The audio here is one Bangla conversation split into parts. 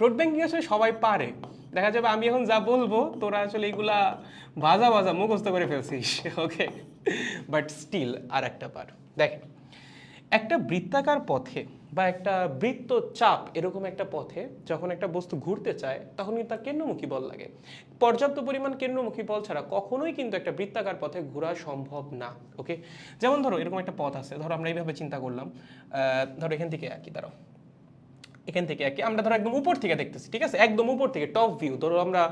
রোড ব্যাংকিং আসলে সবাই পারে। দেখা যাবে আমি এখন যা বলব, তোরা আসলে এগুলা বাজা বাজা মুখস্থ করে ফেলছিস ওকে বাট স্টিল আর একটা পার দেখেন একটা বৃত্তাকার পথে বা একটা বৃত্ত চাপ এরকম একটা পথে যখন একটা বস্তু ঘুরতে চায়, তখন কিন্তু তার কেন্দ্রমুখী বল লাগে। পর্যাপ্ত পরিমাণ কেন্দ্রমুখী বল ছাড়া কখনোই কিন্তু একটা বৃত্তাকার পথে ঘোরা সম্ভব না ওকে যেমন ধরো, এরকম একটা পথ আছে, ধরো আমরা এইভাবে চিন্তা করলাম ধরো এখান থেকে একই, দাঁড়াও। এখান থেকে একে আমরা ধরো একদম উপর থেকে দেখতেছি, ঠিক আছে? একদম উপর থেকে টপ ভিউ ধরো আমরা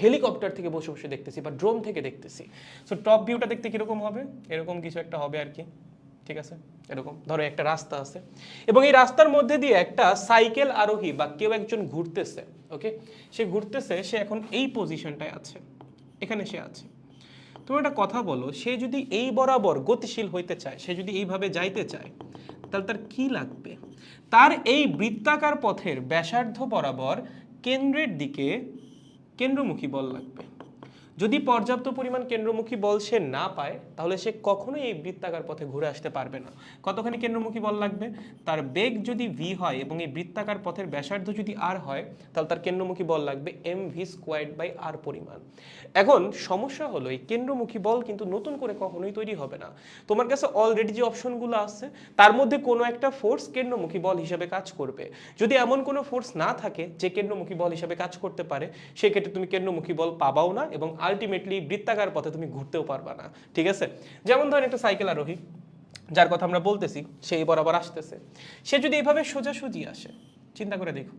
হেলিকপ্টার থেকে বসে বসে দেখতেছি বা ড্রোন থেকে দেখতেছি। সো টপ ভিউটা দেখতে কীরকম হবে? এরকম কিছু একটা হবে আর কি, ঠিক আছে? এরকম, ধরো একটা রাস্তা আছে। এবং এই রাস্তার মধ্যে দিয়ে একটা সাইকেল আরোহী বা কেউ একজন ঘুরতেছে ওকে সে ঘুরতেছে, সে এখন এই পজিশনটায় আছে, এখানে সে আছে। তুমি একটা কথা বলো, সে যদি এই বরাবর গতিশীল হইতে চায়, সে যদি এইভাবে যাইতে চায় তাহলে তার কি লাগবে? তার এই বৃত্তাকার পথের ব্যাসার্ধ বরাবর কেন্দ্রের দিকে কেন্দ্রমুখী বল লাগবে। যদি পর্যাপ্ত পরিমাণ কেন্দ্রমুখী বল সে না পায়, তাহলে সে কখনোই এই বৃত্তাকার পথে ঘুরে আসতে পারবে না। কতখানি কেন্দ্রমুখী বল লাগবে? তার বেগ যদি ভি হয় এবং এই বৃত্তাকার পথের ব্যাসার্ধ যদি আর হয়, তাহলে তার কেন্দ্রমুখী বল লাগবে M V squared by R পরিমাণ। এখন সমস্যা হলো, এই কেন্দ্রমুখী বল কিন্তু নতুন করে কখনোই তৈরি হবে না। তোমার কাছে অলরেডি যে অপশনগুলো আছে, তার মধ্যে কোনো একটা ফোর্স কেন্দ্রমুখী বল হিসেবে কাজ করবে। যদি এমন কোনো ফোর্স না থাকে, যে কেন্দ্রমুখী বল হিসেবে কাজ করতে পারে, সেক্ষেত্রে তুমি কেন্দ্রমুখী বল পাবাও না এবং আলটিমেটলি বৃত্তাকার পথে তুমি ঘুরতেও পারবা না, ঠিক আছে? যেমন ধরেন একটা সাইকেল আরোহী যার কথা আমরা বলতেছি, সেই বরাবর আসতেছে। সে যদি এইভাবে সোজাসুজি আসে, চিন্তা করে দেখো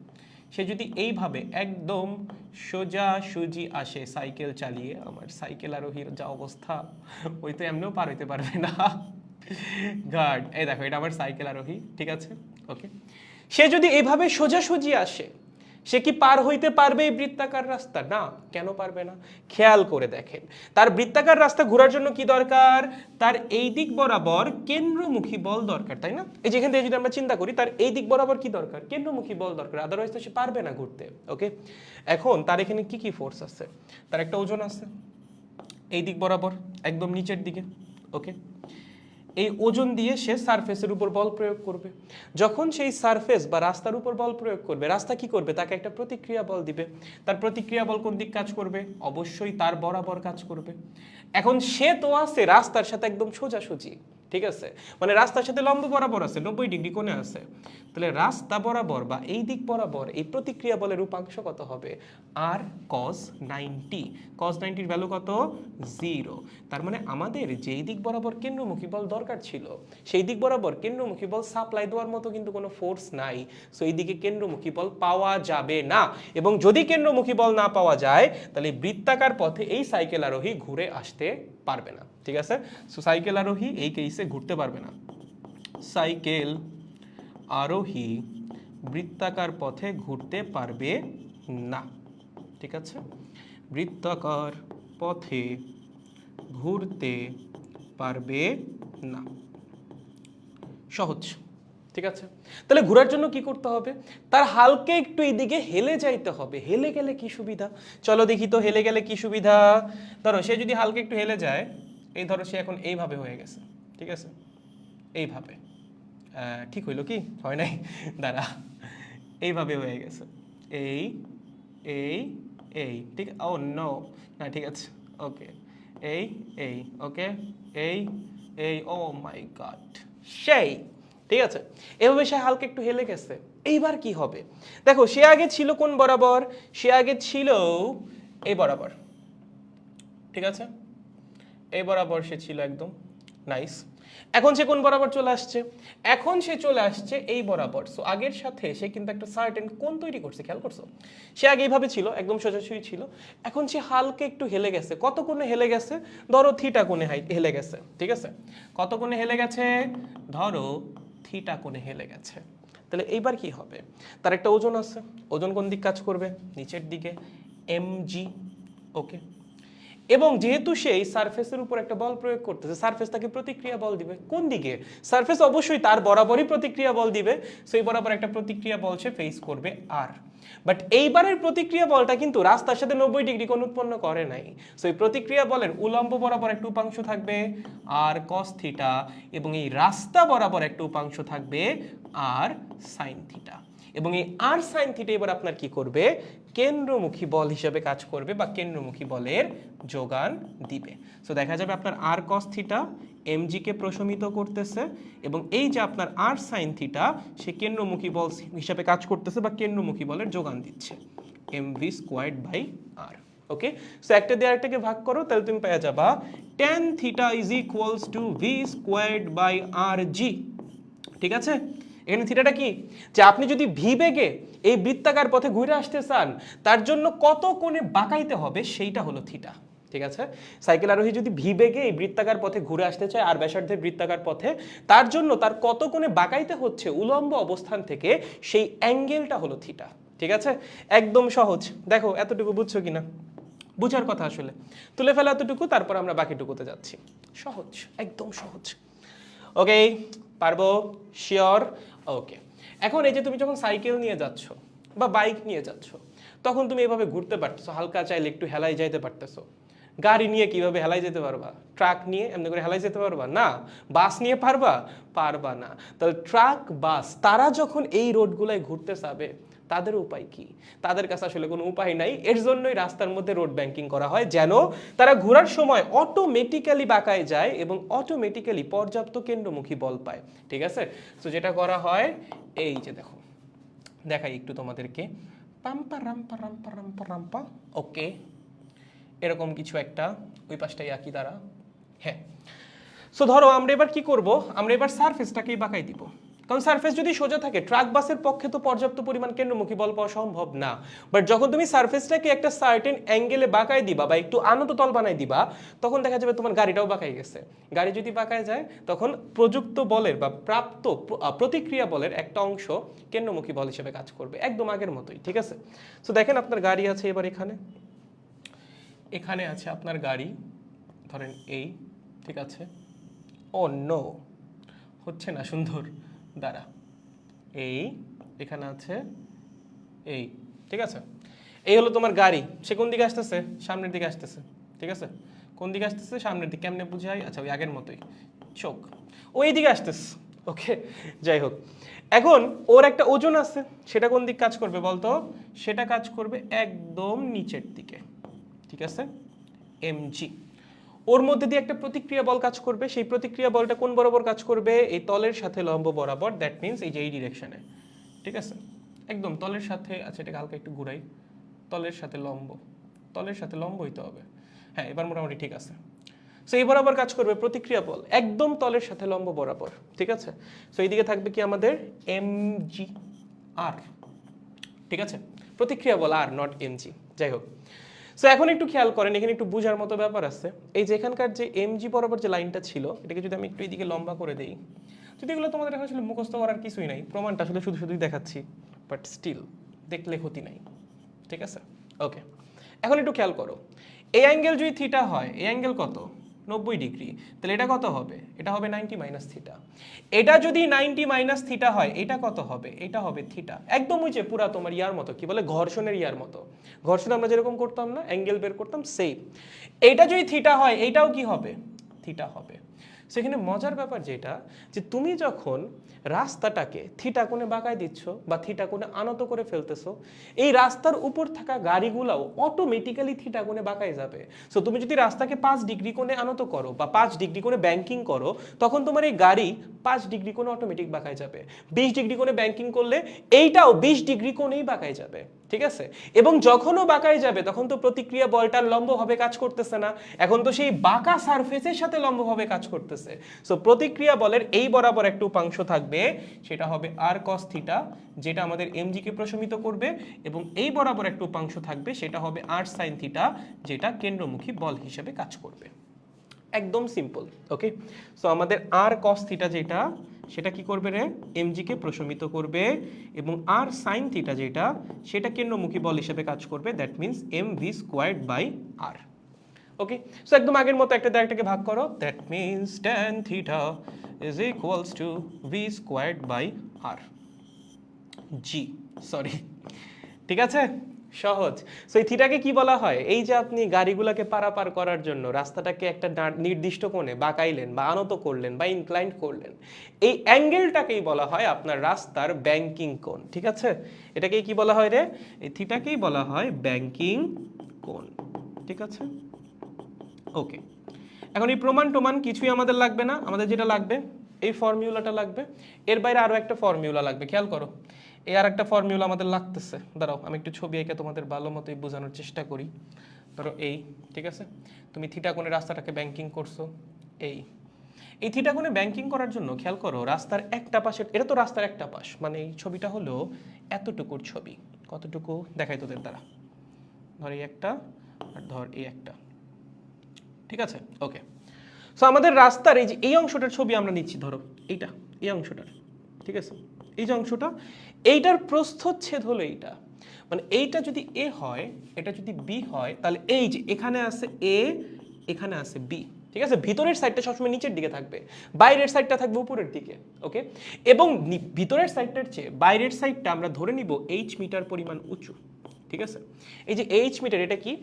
সে যদি এইভাবে একদম সোজা সুজি আসে সাইকেল চালিয়ে, আমার সাইকেল আরোহীর যা অবস্থা, ওই তো এমনিও পার হইতে পারবে না। গার্ড এই দেখো, এটা আমার সাইকেল আরোহী ঠিক আছে? ওকে সে যদি এইভাবে সোজাসুজি আসে সে কি পার হইতে পারবে এই বৃত্তাকার রাস্তা? না, কেন পারবে না? খেয়াল করে দেখেন। তার বৃত্তাকার রাস্তা ঘোরার জন্য কি দরকার? তার এই দিক বরাবর কেন্দ্রমুখী বল দরকার, তাই না? এই যেখান থেকে যদি আমরা চিন্তা করি, তার এই দিক বরাবর কি দরকার? কেন্দ্রমুখী বল দরকার আদারওয়াইজ তো সে পারবে না ঘুরতে ওকে এখন তার এখানে কি কি ফোর্স আছে? তার একটা ওজন আছে, এই দিক বরাবর, একদম নিচের দিকে ওকে এই ওজন দিয়ে সে সারফেসের উপর বল প্রয়োগ করবে। যখন সেই সারফেস বা রাস্তার উপর বল প্রয়োগ করবে, রাস্তা কি করবে? তাকে একটা প্রতিক্রিয়া বল দিবে। তার প্রতিক্রিয়া বল কোন দিক কাজ করবে? অবশ্যই তার বরাবর কাজ করবে। এখন সে তো আছে রাস্তার সাথে একদম সোজাসুজি। ঠিক আছে? মানে রাস্তার সাথে লম্ব বরাবর আছে, নব্বই ডিগ্রি কোণে আছে। তাহলে রাস্তা বরাবর বা এই দিক বরাবর এই প্রতিক্রিয়া বলের রূপাংশ কত হবে? আর কস নাইনটি। কস নাইনটির ভ্যালু কত? জিরো তার মানে আমাদের যেই দিক বরাবর কেন্দ্রমুখী বল দরকার ছিল, সেই দিক বরাবর কেন্দ্রমুখী বল সাপ্লাই দেওয়ার মতো কিন্তু কোনো ফোর্স নাই। সো এই দিকে কেন্দ্রমুখী বল পাওয়া যাবে না। এবং যদি কেন্দ্রমুখী বল না পাওয়া যায়, তাহলে বৃত্তাকার পথে এই সাইকেল আরোহী ঘুরে আসতে পারবে না, ঠিক আছে? সো সাইকেল আরোহী এই কেসে ঘুরতে পারবে না। সাইকেল আরোহী বৃত্তাকার পথে ঘুরতে পারবে না, ঠিক আছে? বৃত্তাকার পথে ঘুরতে পারবে না। সহজ। ঠিক আছে? তাহলে ঘোরার জন্য কি করতে হবে? তার হালকে একটু এইদিকে হেলে যাইতে হবে। হেলে গেলে কি সুবিধা? চলো দেখি তো হেলে গেলে কি সুবিধা? ধরো, সে যদি হালকে একটু হেলে যায়, এই ধরো সে এখন এইভাবে হয়ে গেছে, ঠিক আছে? এইভাবে। ঠিক হইল কি? হয় নাই? দাঁড়া। এইভাবে হয়ে গেছে। এই এই এই, ঠিক, ও নো না, ঠিক আছে। ওকে এই এই ওকে এই এই ও মাই গড সেই। ঠিক আছে? এভাবে সে হালকা একটু হেলে গেছে। এইবার কি হবে? দেখো, সে আগে ছিল কোন বরাবর? সে আগে ছিল এই বরাবর। ঠিক আছে? এই বরাবর সে ছিল একদম নাইস এখন সে কোন বরাবর চলে আসছে? এখন সে চলে আসছে এই বরাবর। সো আগের সাথে সে কিন্তু একটা সার্টেন কোন তৈরি করছে, খেয়াল করছ? সে আগে এইভাবে ছিল, একদম সোজাসুজি ছিল। এখন সে হালকা একটু হেলে গেছে। কত কোণে হেলে গেছে? ধরো থিটা কোণে হেলে গেছে। ঠিক আছে? কত কোণে হেলে গেছে? ধরো থিটা কোণে হেলে গেছে। তাহলে এইবার কি হবে? তার একটা ওজন আছে। ওজন কোন দিক কাজ করবে? নিচের দিকে। এম জি ওকে এবং যেহেতু সেই সার্ফেসের উপর একটা বল প্রয়োগ করতেছে সারফেস তাকে প্রতিক্রিয়া বল দিবে। কোন দিকে? সারফেস অবশ্যই তার বরাবরই প্রতিক্রিয়া বল দিবে। সেই বরাবর একটা প্রতিক্রিয়া বল সে ফেস করবে আর বাট এইবারের প্রতিক্রিয়া বলটা কিন্তু রাস্তার সাথে নব্বই ডিগ্রি কোণ উৎপন্ন করে নাই। সো এই প্রতিক্রিয়া বলের উলম্ব বরাবর একটা উপাংশ থাকবে, আর কস থিটা এবং এই রাস্তা বরাবর একটা উপাংশ থাকবে আর সাইন থিটা এবং এই আর সাইন থিটা এবার আপনার কি করবে? কেন্দ্রমুখী বল হিসেবে কাজ করবে বা কেন্দ্রমুখী বলের যোগান দিবে। সো দেখা যাবে আপনার আর কস থিটা এমজিকে প্রশমিত করতেছে এবং এই যে আপনার আর সাইন থিটা সে কেন্দ্রমুখী বল হিসাবে কাজ করতেছে বা কেন্দ্রমুখী বলের যোগান দিচ্ছে। M V squared by R okay so একটা দিয়ে আরেকটাকে ভাগ করো, তাহলে তুমি পেয়ে যাবা tan theta is equals to V squared by R G ঠিক আছে? এখানে থিটাটা কি? যে আপনি যদি ভি বেগে এই বৃত্তাকার পথে ঘুরে আসতে চান, তার জন্য কত কোণে বাঁকাইতে হবে সেইটা হলো থিটা ঠিক আছে? সাইকেল আরোহী যদি ভি বেগে এই বৃত্তাকার পথে ঘুরে আসতে চায়, আর ব্যাসার্ধের বৃত্তাকার পথে, তার জন্য তার কত কোণে বাঁকাইতে হচ্ছে উলম্ব অবস্থান থেকে, সেই অ্যাঙ্গেলটা হলো থিটা, ঠিক আছে? একদম সহজ। দেখো, এতটুকু বুঝছ কিনা? বুঝার কথা আসলে। তুলে ফেলা এতটুকু, তারপর আমরা বাকিটুকুতে যাচ্ছি। সহজ, একদম সহজ। ওকে পারব? শিওর ওকে এখন এই যে তুমি যখন সাইকেল নিয়ে যাচ্ছ বা বাইক নিয়ে যাচ্ছ, তখন তুমি এভাবে ঘুরতে পারতেছো, হালকা চাইলে একটু হেলাই যাইতে পারতেছো। গাড়ি নিয়ে কীভাবে হেলাই যেতে পারবা? ট্রাক নিয়ে এমনি করে হেলাই যেতে পারবা? না। বাস নিয়ে পারবা? পারবা না। তাহলে ট্রাক, বাস, তারা যখন এই রোডগুলোয় ঘুরতে যাবে, তাদের উপায় কি? তাদের কাছে আসলে কোনো উপায় নাই। এর জন্যই রাস্তার মধ্যে রোড ব্যাংকিং করা হয়, যেন তারা ঘোরার সময় অটোমেটিক্যালি বাঁকায় যায় এবং অটোমেটিক্যালি পর্যাপ্ত কেন্দ্রমুখী বল পায়। ঠিক আছে? তো যেটা করা হয়, এই যে দেখো। দেখাই একটু তোমাদেরকে। পাম্পা রাম্পা রাম্পা রাম্পা রাম্পা ওকে। এরকম কিছু একটা ওই পাশটাই আঁকি দ্বারা হ্যাঁ। সো ধরো আমরা এবার কি করব? আমরা এবার সারফেসটাকেই বাঁকাই দিব। কারণ সারফেস যদি সোজা থাকে ট্রাক বাসের পক্ষে তো পর্যাপ্ত পরিমাণ কেন্দ্রমুখী বল পাওয়া সম্ভব না। বাট যখন তুমি সারফেসটাকে একটা সার্টেন অ্যাঙ্গেলে বাঁকাই দিবা বা একটু আনত তল বানাই দিবা, তখন দেখা যাবে তোমার গাড়িটাও বাঁকাই গেছে। গাড়ি যদি বাঁকায় যায়, তখন প্রযুক্ত বলের বা প্রাপ্ত প্রতিক্রিয়া বলের একটা অংশ কেন্দ্রমুখী বল হিসেবে কাজ করবে। একদম আগের মতোই, ঠিক আছে? সো দেখেন আপনার গাড়ি আছে এবার এখানে। এখানে আছে আপনার গাড়ি, ধরেন এই, ঠিক আছে? নো হচ্ছে না, সুন্দর দ্বারা এই, এখানে আছে, এই, ঠিক আছে? এই হলো তোমার গাড়ি, সে কোন দিকে আসতেছে? সামনের দিকে আসতেছে, ঠিক আছে? কোন দিকে আসতেছে? সামনের দিকে, কেমনে বুঝাই? আচ্ছা ওই আগের মতোই, চোখ। ওই দিকে আসতেছে, ওকে, যাই হোক। এখন, ওর একটা ওজন আছে, সেটা কোন দিক কাজ করবে বলতো? সেটা কাজ করবে একদম নিচের দিকে। ঠিক আছে? এমজি ওর মধ্যে দিয়ে একটা প্রতিক্রিয়া বল কাজ করবে। সেই প্রতিক্রিয়া বলটা কোন বরাবর কাজ করবে? এই তলের সাথে লম্ব বরাবর। দ্যাট মিন্স এই যে এই ডিরেকশনে ঠিক আছে? একদম তলের সাথে আচ্ছা এটাকে হালকা একটু ঘুরাই। তলের সাথে লম্ব। তলের সাথে লম্ব হইতে হবে। হ্যাঁ এবার মোটামুটি ঠিক আছে। সো এই বরাবর কাজ করবে প্রতিক্রিয়া বল। একদম তলের সাথে লম্ব বরাবর। ঠিক আছে? সো এইদিকে থাকবে কি আমাদের? এম জি আর ঠিক আছে? প্রতিক্রিয়া বল আর নট এমজি যাই হোক। সো এখন একটু খেয়াল করেন, এখানে একটু বোঝার মতো ব্যাপার আছে। এই যে এখানকার যে এমজি বরাবর যে লাইনটা ছিল, এটাকে যদি আমি একটু এদিকে লম্বা করে দেই। যদি এগুলো তোমাদের এখন আসলে মুখস্থ করার কিছুই নাই, প্রমাণটা আসলে শুধু শুধুই দেখাচ্ছি। বাট স্টিল দেখলে ক্ষতি নাই। ঠিক আছে? ওকে এখন একটু খেয়াল করো। এই অ্যাঙ্গেল যদি থিটা হয় এই অ্যাঙ্গেল কত? নব্বই ডিগ্রি। তাহলে এটা কত হবে? এটা হবে নাইনটি মাইনাস থিটা। এটা যদি নাইনটি মাইনাস থিটা হয়, এটা কত হবে? এটা হবে থিটা। একদম ওই যে পুরা তোমার ইয়ার মতো, কি বলে, ঘর্ষণের ইয়ার মতো। ঘর্ষণ আমরা যেরকম করতাম না, অ্যাঙ্গেল বের করতাম সেম এটা যদি থিটা হয়, এটাও কি হবে? থিটা হবে। সেখানে মজার ব্যাপার যেটা, যে তুমি যখন রাস্তাটাকে থিটা কোণে বাঁকায় দিচ্ছ বা থিটা কোণে আনত করে ফেলতেছো, এই রাস্তার উপর থাকা গাড়িগুলোও অটোমেটিক্যালি থিটা কোণে বাঁকায় যাবে। সো তুমি যদি রাস্তাকে পাঁচ ডিগ্রি কোণে আনত করো বা পাঁচ ডিগ্রি কোণে ব্যাংকিং করো, তখন তোমার এই গাড়ি পাঁচ ডিগ্রি কোণে অটোমেটিক বাঁকায় যাবে। বিশ ডিগ্রি কোণে ব্যাংকিং করলে এইটাও বিশ ডিগ্রি কোণেই বাঁকায় যাবে। ঠিক আছে? এবং যখনও বাঁকায় যাবে, তখন তো প্রতিক্রিয়া বলটার লম্বভাবে কাজ করতেছে না। এখন তো সেই বাঁকা সারফেসের সাথে লম্বভাবে কাজ করতেছে। সো প্রতিক্রিয়া বলের এই বরাবর একটা উপাংশ থাকবে, সেটা হবে আর কস থিটা যেটা আমাদের এমজি কে প্রশমিত করবে, এবং এই বরাবর একটা উপাংশ থাকবে, সেটা হবে আর সাইন থিটা যেটা কেন্দ্রমুখী বল হিসেবে কাজ করবে। একদম সিম্পল ওকে সো আমাদের আর কস থিটা যেটা সেটা কি করবে রে? এমজি কে প্রশমিত করবে এবং আর সাইন থিটা যেটা, সেটা কেন্দ্রমুখী বল হিসেবে কাজ করবে that means M V squared by R okay so একদম আগের মতো একটা আরেকটাকে ভাগ করো। That means tan theta is equals to V squared by R G sorry ঠিক আছে? সহজ। সো এই থিটাকে কি বলা হয়? এই যে আপনি গাড়িগুলোকে পারাপার করার জন্য রাস্তাটাকে একটা নির্দিষ্ট কোণে বাঁকাইলেন বা আনত করলেন বা ইনক্লাইন্ড করলেন, এই অ্যাঙ্গেলটাকেই বলা হয় আপনার রাস্তার ব্যাংকিং কোণ, ঠিক আছে? এটাকেই কি বলা হয় রে? এই থিটাকেই বলা হয় ব্যাংকিং কোণ, ঠিক আছে? ওকে এখন এই প্রমাণ টমান কিছুই আমাদের লাগবে না। আমাদের যেটা লাগবে, এই ফর্মুলাটা লাগবে। এর বাইরে আরও একটা ফর্মুলা লাগবে, খেয়াল করো। এই আর একটা ফর্মুলা আমাদের লাগতেছে। দাঁড়াও, আমি একটু ছবি এঁকে তোমাদের ভালো মতোই বোঝানোর চেষ্টা করি। ধরো এই ঠিক আছে? তুমি থিটা কোণে রাস্তাটাকে ব্যাংকিং করছ এই এই থিটা কোণে ব্যাংকিং করার জন্য খেয়াল করো, রাস্তার একটা পাশে, এটা তো রাস্তার একটা পাশ মানে এই ছবিটা হলো এতটুকুর ছবি। কতটুকু? দেখাই তোদের দ্বারা। ধর এই একটা, আর ধর এই একটা। ঠিক আছে? ওকে সো আমাদের রাস্তার এই যে, এই অংশটার ছবি আমরা নিচ্ছি, ধরো, এইটা, এই অংশটার। ঠিক আছে? এই যে অংশটা এইটার প্রস্থচ্ছেদ হলো এইটা। মানে এইটা যদি এ হয়, এটা যদি বি হয়, তাহলে এই যে এখানে আছে এ, এখানে আছে বি, ঠিক আছে? ভিতরের সাইডটা সবসময় নিচের দিকে থাকবে, বাইরের সাইডটা থাকবে উপরের দিকে ওকে এবং ভিতরের সাইডটার চেয়ে বাইরের সাইডটা আমরা ধরে নিব এইচ মিটার পরিমাণ উঁচু, ঠিক আছে? এই যে এইচ মিটার, এটা কি?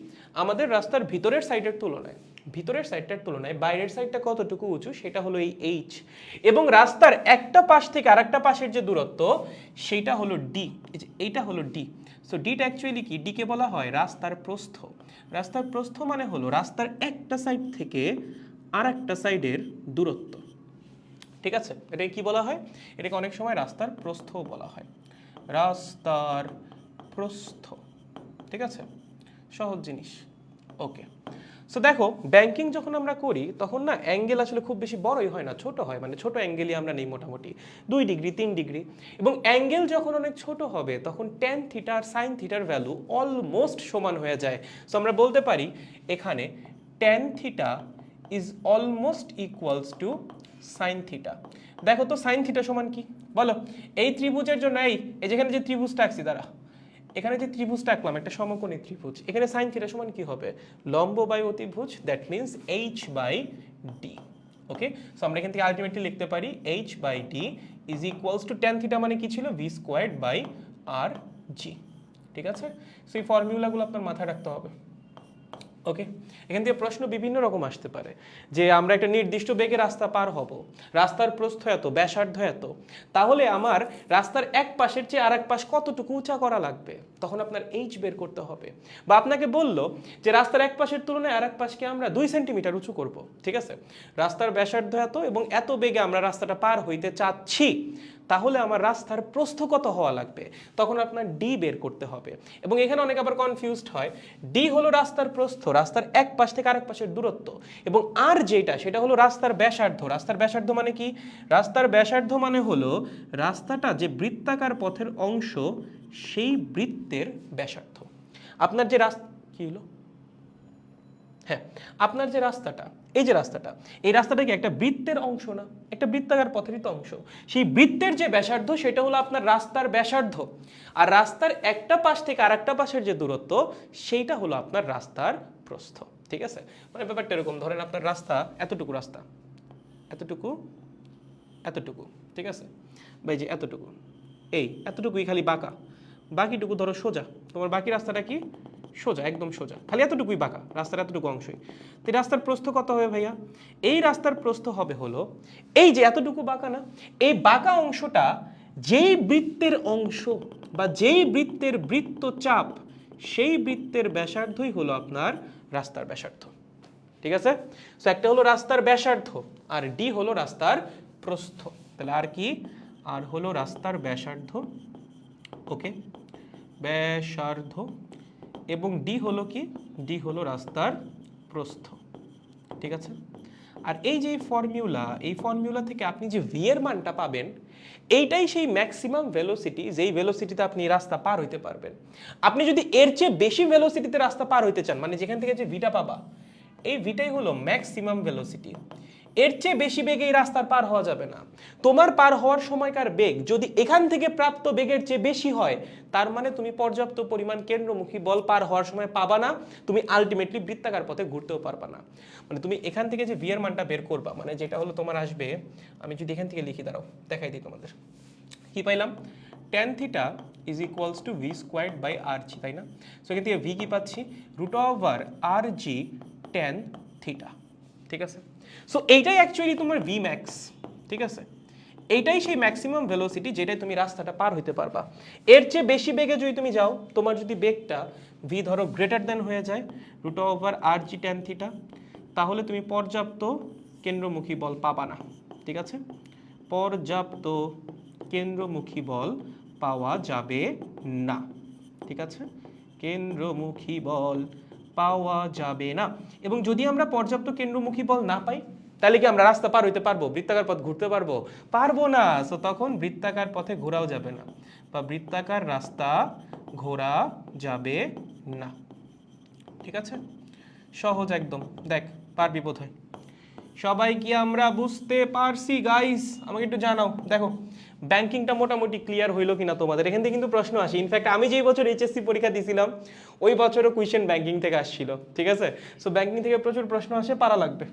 আমাদের রাস্তার ভিতরের সাইডের তুলনায় ভিতরের সাইডটার তুলনায় বাইরের সাইডটা কতটুকু উঁচু সেটা হলো এই এইচ এবং রাস্তার একটা পাশ থেকে আরেকটা পাশের যে দূরত্ব সেইটা হলো ডি এইটা হলো ডি সো ডিটা অ্যাকচুয়ালি কি? ডিকে বলা হয় রাস্তার প্রস্থ। রাস্তার প্রস্থ মানে হলো রাস্তার একটা সাইড থেকে আর একটা সাইডের দূরত্ব। ঠিক আছে? এটাকে কি বলা হয়? এটাকে অনেক সময় রাস্তার প্রস্থও বলা হয়। রাস্তার প্রস্থ। ঠিক আছে? সহজ জিনিস। ওকে সো দেখো ব্যাংকিং যখন আমরা করি, তখন না অ্যাঙ্গেল আসলে খুব বেশি বড়ই হয় না, ছোট হয়। মানে ছোট অ্যাঙ্গেলই আমরা নেই মোটামুটি। দুই ডিগ্রি তিন ডিগ্রি এবং অ্যাঙ্গেল যখন অনেক ছোট হবে, তখন ট্যান থিটার সাইন থিটার ভ্যালু অলমোস্ট সমান হয়ে যায়। সো আমরা বলতে পারি, এখানে tan theta is almost equals to sine theta দেখো তো সাইন থিটা সমান কি? বলো। এই ত্রিভুজের জন্য এই যেখানে যে ত্রিভুজটা আঁকছি, দাঁড়া। এখানে যে ত্রিভুজটা আঁকলাম, একটা সমকোণী ত্রিভুজ, এখানে সাইন থিটা সমান কি হবে? লম্ব বাই অতিভুজ that means H by D okay so আমরা এখান থেকে আলটিমেটলি লিখতে পারি H by D is equals to tan theta মানে কি ছিল? V squared by R G ঠিক আছে? সো এই ফর্মুলাগুলো আপনার মাথায় রাখতে হবে। ওকে এখান থেকে প্রশ্ন বিভিন্ন রকম আসতে পারে। যে আমরা একটা নির্দিষ্ট বেগে রাস্তা পার হব, রাস্তার প্রস্থ এত, ব্যাসার্ধ এত, তাহলে আমার রাস্তার এক পাশের চেয়ে আর এক পাশ কতটুকু উঁচা করা লাগবে? তখন আপনার এইচ বের করতে হবে। বা আপনাকে বলল যে রাস্তার এক পাশের তুলনায় আর এক পাশকে আমরা দুই সেন্টিমিটার উঁচু করব, ঠিক আছে? রাস্তার ব্যাসার্ধ এত এবং এত বেগে আমরা রাস্তাটা পার হইতে চাচ্ছি তাহলে আমার রাস্তার প্রস্থ কত হওয়া লাগবে। তখন আপনার ডি বের করতে হবে। এবং এখানে অনেক আবার কনফিউজড হয়। ডি হলো রাস্তার প্রস্থ, রাস্তার এক পাশ থেকে আরেক পাশের দূরত্ব। এবং আর যেটা, সেটা হলো রাস্তার ব্যাসার্ধ। রাস্তার ব্যাসার্ধ মানে কি? রাস্তার ব্যাসার্ধ মানে হলো রাস্তাটা যে বৃত্তাকার পথের অংশ, সেই বৃত্তের ব্যাসার্ধ। আপনার যে রাস্তা কি হলো? হ্যাঁ আপনার যে রাস্তাটা এই যে রাস্তাটা, এই রাস্তাটা কি একটা বৃত্তের অংশ না? একটা বৃত্তাকার পথেরই তো অংশ। সেই বৃত্তের যে ব্যাসার্ধ, সেটা হলো আপনার রাস্তার ব্যাসার্ধ। আর রাস্তার একটা পাশ থেকে আর একটা পাশের যে দূরত্ব, সেইটা হলো আপনার রাস্তার প্রস্থ। ঠিক আছে? মানে ব্যাপারটা এরকম, ধরেন আপনার রাস্তা এতটুকু রাস্তা। এতটুকু এতটুকু। ঠিক আছে? বা যে এতটুকু। এই, এতটুকুই খালি বাঁকা। বাকিটুকু ধরো সোজা। তোমার বাকি রাস্তাটা কি? সোজা, একদম সোজা। খালি এতটুকুই বাঁকা, রাস্তার এতটুকু অংশই। তো রাস্তার প্রস্থ কত হবে ভাইয়া? এই রাস্তার প্রস্থ হবে হলো, এই যে এতটুকু বাঁকা না, এই বাঁকা অংশটা যেই বৃত্তের অংশ বা যেই বৃত্তের বৃত্তচাপ, সেই বৃত্তের ব্যাসার্ধই হলো আপনার রাস্তার ব্যাসার্ধ। ঠিক আছে? সো একটা হলো রাস্তার ব্যাসার্ধ, আর ডি হলো রাস্তার প্রস্থ। তাহলে আর কি? আর হলো রাস্তার ব্যাসার্ধ, ওকে? ব্যাসার্ধ এবং ডি হলো কি? ডি হলো রাস্তার প্রস্থ। ঠিক আছে? আর এই যে ফর্মুলা এই ফর্মুলা থেকে আপনি যে ভি এর মানটা পাবেন, এইটাই সেই ম্যাক্সিমাম ভেলোসিটি যেই ভেলোসিটিতে আপনি রাস্তা পার হইতে পারবেন। আপনি যদি এর চেয়ে বেশি ভেলোসিটিতে রাস্তা পার হইতে চান মানে যেখান থেকে যে ভিটা পাবা, এই ভিটাই হলো ম্যাক্সিমাম ভেলোসিটি এর চেয়ে বেশি বেগে এই রাস্তার পার হওয়া যাবে না। তোমার পার হওয়ার সময়কার বেগ যদি এখান থেকে প্রাপ্ত বেগের চেয়ে বেশি হয়, তার মানে তুমি পর্যাপ্ত পরিমাণ কেন্দ্রমুখী বল পার হওয়ার সময় পাবা না, তুমি আলটিমেটলি বৃত্তাকার পথে ঘুরতেও পারবা না। মানে তুমি এখান থেকে যে ভিয়ার মানটা বের করবা মানে যেটা হলো তোমার আসবে, আমি যদি এখান থেকে লিখি, দাঁড়াও, দেখাই দিই তোমাদের। কি পাইলাম? Tan theta is equals to V squared by R G তাই না? সো এখান থেকে ভি কি পাচ্ছি? Root over R G tan theta ঠিক আছে? সো এইটাই অ্যাকচুয়ালি তোমার ভি ম্যাক্স ঠিক আছে? এইটাই সেই ম্যাক্সিমাম ভেলোসিটি যেটাই তুমি রাস্তাটা পার হইতে পারবা। এর চেয়ে বেশি বেগে যদি তুমি যাও, তোমার যদি বেগটা ভি ধরো গ্রেটার দেন হয়ে যায় root over R G tan theta তাহলে তুমি পর্যাপ্ত কেন্দ্রমুখী বল পাবা না, ঠিক আছে? পর্যাপ্ত কেন্দ্রমুখী বল পাওয়া যাবে না, ঠিক আছে? কেন্দ্রমুখী বল পাওয়া যাবে না। এবং যদি আমরা পর্যাপ্ত কেন্দ্রমুখী বল না পাই, তাহলে কি আমরা রাস্তা পার হইতে পারব? বৃত্তাকার পথ ঘুরতে পারব? পারব না। সো তখন বৃত্তাকার পথে ঘোরাও যাবে না। বা বৃত্তাকার রাস্তা ঘোরা যাবে না। ঠিক আছে? সহজ একদম। দেখ, পারবি বোধহয়। সবাই কি আমরা বুঝতে পারছি গাইস আমাকে একটু জানাও। দেখো ব্যাংকিংটা মোটামুটি ক্লিয়ার হইল কিনা তোমাদের? এখান থেকে কিন্তু প্রশ্ন আসে। ইনফ্যাক্ট আমি যেই বছর এইচএসসি পরীক্ষা দিয়েছিলাম ওই বছরও কুয়েশন ব্যাংকিং থেকে আসছিল, ঠিক আছে? সো ব্যাংকিং থেকে প্রচুর প্রশ্ন আসে, পারা লাগবে।